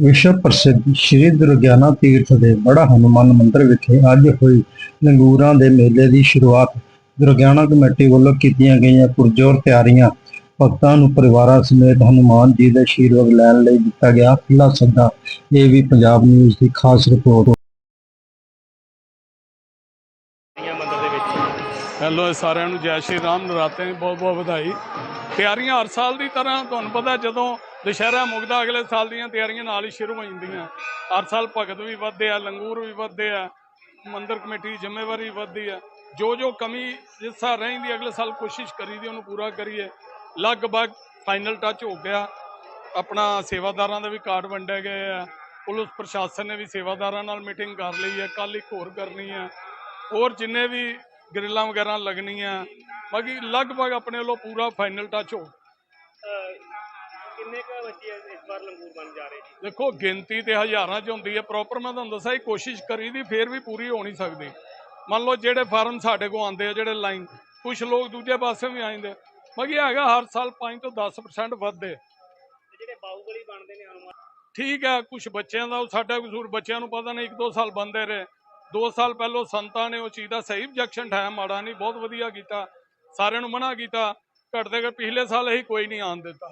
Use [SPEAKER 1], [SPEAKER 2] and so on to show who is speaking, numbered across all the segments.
[SPEAKER 1] ਵਿਸ਼ਵ ਪ੍ਰਸਿੱਧ ਸ਼੍ਰੀ ਦੁਰਗਿਆਨਾ ਤੀਰਥ ਦੇ ਬੜਾ ਹਨੂਮਾਨ ਮੰਦਿਰ ਵਿਖੇ ਅੱਜ ਹੋਈ ਲੰਗੂਰਾਂ ਦੇ ਮੇਲੇ ਦੀ ਸ਼ੁਰੂਆਤ ਦੁਰਗਿਆਨਾ ਕਮੇਟੀ ਵੱਲੋਂ ਕੀਤੀਆਂ ਗਈਆਂ ਪੁਰਜੋਰ ਤਿਆਰੀਆਂ ਭਗਤਾਂ ਨੂੰ ਪਰਿਵਾਰਾਂ ਸਮੇਤ ਹਨੂਮਾਨ ਜੀ ਦੇ ਆਸ਼ੀਰਵਾਦ ਲੈਣ ਲਈ ਦਿੱਤਾ ਗਿਆ। ਖੁੱਲ੍ਹਾ ਸੱਦਾ। ਇਹ ਵੀ ਪੰਜਾਬ ਨਿਊਜ਼ ਦੀ ਖਾਸ ਰਿਪੋਰਟ।
[SPEAKER 2] ਹੈਲੋ ਸਾਰਿਆਂ ਨੂੰ ਜੈ ਸ਼੍ਰੀ ਰਾਮ। ਨਰਾਤੇ ਬਹੁਤ ਬਹੁਤ ਵਧਾਈ। ਤਿਆਰੀਆਂ ਹਰ ਸਾਲ ਦੀ ਤਰ੍ਹਾਂ। ਤੁਹਾਨੂੰ ਪਤਾ ਜਦੋਂ ਦੁਸ਼ਹਿਰਾ ਮੁਕਦਾ, ਅਗਲੇ ਸਾਲ ਦੀਆਂ ਤਿਆਰੀਆਂ ਨਾਲ ਹੀ ਸ਼ੁਰੂ ਹੋ ਜਾਂਦੀਆਂ। ਹਰ ਸਾਲ ਭਗਤ ਵੀ ਵੱਧਦੇ ਆ, ਲੰਗੂਰ ਵੀ ਵੱਧਦੇ ਆ, ਮੰਦਰ ਕਮੇਟੀ ਦੀ ਜ਼ਿੰਮੇਵਾਰੀ ਵੱਧਦੀ ਆ। ਜੋ ਜੋ ਕਮੀ ਜਿਸ ਤਰ੍ਹਾਂ ਰਹਿੰਦੀ, ਅਗਲੇ ਸਾਲ ਕੋਸ਼ਿਸ਼ ਕਰੀਦੀ, ਉਹਨੂੰ ਪੂਰਾ ਕਰੀਏ। ਲਗਭਗ ਫਾਈਨਲ ਟੱਚ ਹੋ ਗਿਆ। ਆਪਣਾ ਸੇਵਾਦਾਰਾਂ ਦਾ ਵੀ ਕਾਰਡ ਵੰਡੇ ਗਏ ਆ। ਪੁਲਿਸ ਪ੍ਰਸ਼ਾਸਨ ਨੇ ਵੀ ਸੇਵਾਦਾਰਾਂ ਨਾਲ ਮੀਟਿੰਗ ਕਰ ਲਈ ਹੈ ਕੱਲ ਇੱਕ ਹੋਰ ਕਰਨੀ ਹੈ ਹੋਰ ਜਿੰਨੇ ਵੀ ਗ੍ਰਿਲਾਂ ਵਗੈਰਾ ਲੱਗਣੀਆਂ। ਬਾਕੀ ਲਗਭਗ ਆਪਣੇ ਵੱਲੋਂ ਪੂਰਾ ਫਾਈਨਲ ਟੱਚ ਹੋ।
[SPEAKER 3] ਕਿੰਨੇ ਕੁ ਬੱਚੇ ਇਸ ਵਾਰ ਲੰਗੂਰ ਬਣ ਜਾ ਰਹੇ ਜੀ?
[SPEAKER 2] ਦੇਖੋ ਗਿਣਤੀ ਤੇ ਹਜ਼ਾਰਾਂ 'ਚ ਹੁੰਦੀ ਹੈ ਪ੍ਰੋਪਰ ਮੈਂ ਤੁਹਾਨੂੰ ਦੱਸਿਆ ਇਹ ਕੋਸ਼ਿਸ਼ ਕਰੀਦੀ ਫੇਰ ਵੀ ਪੂਰੀ ਹੋ ਨਹੀਂ ਸਕਦੀ। ਮੰਨ ਲਓ ਜਿਹੜੇ ਫਾਰਮ ਸਾਡੇ ਕੋਲ ਆਉਂਦੇ ਆ ਜਿਹੜੇ ਲਾਈਨ ਕੁਝ ਲੋਕ ਦੂਜੇ ਪਾਸੇ ਵੀ ਆ ਜਾਂਦੇ ਬਾਕੀ ਹੈਗਾ ਹਰ ਸਾਲ 5 ਤੋਂ 10% ਵੱਧਦੇ
[SPEAKER 3] ਜਿਹੜੇ ਬਾਹੂਬਲੀ ਬਣਦੇ ਨੇ ਹਨੂਮਾਨ
[SPEAKER 2] ਠੀਕ ਹੈ ਕੁਝ ਬੱਚਿਆਂ ਦਾ ਸਾਡਾ ਕਸੂਰ ਬੱਚਿਆਂ ਨੂੰ ਪਤਾ ਨਹੀਂ ਇੱਕ ਦੋ ਸਾਲ ਬੰਦੇ ਰਹੇ। ਦੋ ਸਾਲ ਪਹਿਲੋਂ ਸੰਤਾਂ ਨੇ ਉਹ ਚੀਜ਼ ਦਾ ਸਹੀ ਆਬਜੈਕਸ਼ਨ ਠਾਇਆ ਮਾੜਾ ਨਹੀਂ ਬਹੁਤ ਵਧੀਆ ਕੀਤਾ ਸਾਰਿਆਂ ਨੂੰ ਮਨਾ ਕੀਤਾ। ਘਟਦੇ ਘੱਟ ਪਿਛਲੇ ਸਾਲ ਅਸੀਂ ਕੋਈ ਨਹੀਂ ਆਣ ਦਿੱਤਾ।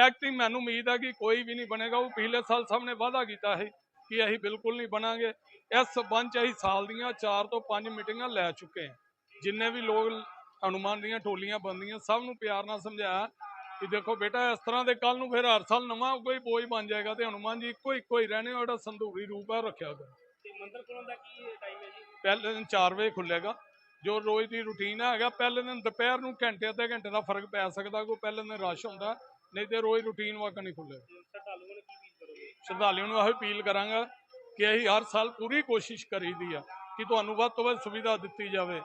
[SPEAKER 2] ਐਕਟਿੰਗ ਮੈਨੂੰ ਉਮੀਦ ਹੈ ਕਿ ਕੋਈ ਵੀ ਨਹੀਂ ਬਣੇਗਾ। ਉਹ ਪਿਛਲੇ ਸਾਲ ਸਭ ਨੇ ਵਾਅਦਾ ਕੀਤਾ ਹੈ ਕਿ ਅਸੀਂ ਬਿਲਕੁਲ ਨਹੀਂ ਬਣਾਂਗੇ। ਇਸ ਸੰਬੰਧ 'ਚ ਅਸੀਂ ਸਾਲ ਦੀਆਂ 4 ਤੋਂ 5 ਮੀਟਿੰਗਾਂ ਲੈ ਚੁੱਕੇ ਹਾਂ। ਜਿੰਨੇ ਵੀ ਲੋਕ ਹਨੂਮਾਨ ਦੀਆਂ ਟੋਲੀਆਂ ਬੰਦੀਆਂ ਸਭ ਨੂੰ ਪਿਆਰ ਨਾਲ ਸਮਝਾਇਆ ਕਿ ਦੇਖੋ ਬੇਟਾ ਇਸ ਤਰ੍ਹਾਂ ਦੇ ਕੱਲ ਨੂੰ ਫਿਰ ਹਰ ਸਾਲ ਨਵਾਂ ਕੋਈ ਬੋਝ ਬਣ ਜਾਏਗਾ ਤੇ ਹਨੂਮਾਨ ਜੀ ਇੱਕੋ ਇੱਕੋ ਹੀ ਰਹਿਣੇ ਉਹ ਜਿਹੜਾ ਸੰਧੂਰੀ ਰੂਪ ਹੈ ਰੱਖਿਆ ਕਰੋ।
[SPEAKER 3] ਤੇ ਮੰਦਰ ਖੁੱਲਣ ਦਾ ਕੀ ਟਾਈਮ ਹੈ ਜੀ?
[SPEAKER 2] ਪਹਿਲੇ ਦਿਨ 4 ਵਜੇ ਖੁੱਲੇਗਾ ਜੋ ਰੋਜ਼ ਦੀ ਰੁਟੀਨ ਹੈਗਾ ਪਹਿਲੇ ਦਿਨ ਦੁਪਹਿਰ ਨੂੰ ਘੰਟੇ ਅੱਧੇ ਘੰਟੇ ਦਾ ਫ਼ਰਕ ਪੈ ਸਕਦਾ ਕੋਈ ਪਹਿਲੇ ਦਿਨ ਰਸ਼ ਹੁੰਦਾ। ਨਹੀਂ ਤੇ ਰੋਜ਼ ਰੁਟੀਨ ਵਾਕਾ ਨਹੀਂ ਖੁੱਲੇਗਾ
[SPEAKER 3] ਸ਼ਰਧਾਲੂਆਂ ਨੂੰ ਕੀ ਅਪੀਲ ਕਰੋਗੇ?
[SPEAKER 2] ਸ਼ਰਧਾਲੂਆਂ ਨੂੰ ਇਹੋ ਅਪੀਲ ਕਰਾਂਗਾ ਕਿ ਅਸੀਂ ਹਰ ਸਾਲ ਪੂਰੀ ਕੋਸ਼ਿਸ਼ ਕਰੀਦੀ ਆ ਕਿ ਤੁਹਾਨੂੰ ਵੱਧ ਤੋਂ ਵੱਧ ਸੁਵਿਧਾ ਦਿੱਤੀ ਜਾਵੇ।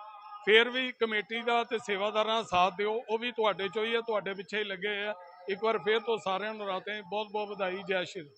[SPEAKER 2] ਫੇਰ ਵੀ ਕਮੇਟੀ ਦਾ ਤੇ ਸੇਵਾਦਾਰਾਂ ਦਾ ਸਾਥ ਦਿਓ ਉਹ ਵੀ ਤੁਹਾਡੇ ਚੋਂ ਹੀ ਆ ਤੁਹਾਡੇ ਪਿੱਛੇ ਹੀ ਲੱਗੇ ਆ। ਇੱਕ ਵਾਰ ਫੇਰ ਤੋਂ ਸਾਰਿਆਂ ਨੂੰ ਰਾਤੇ ਬਹੁਤ ਬਹੁਤ ਵਧਾਈ ਜੈ ਸ਼੍ਰੀ।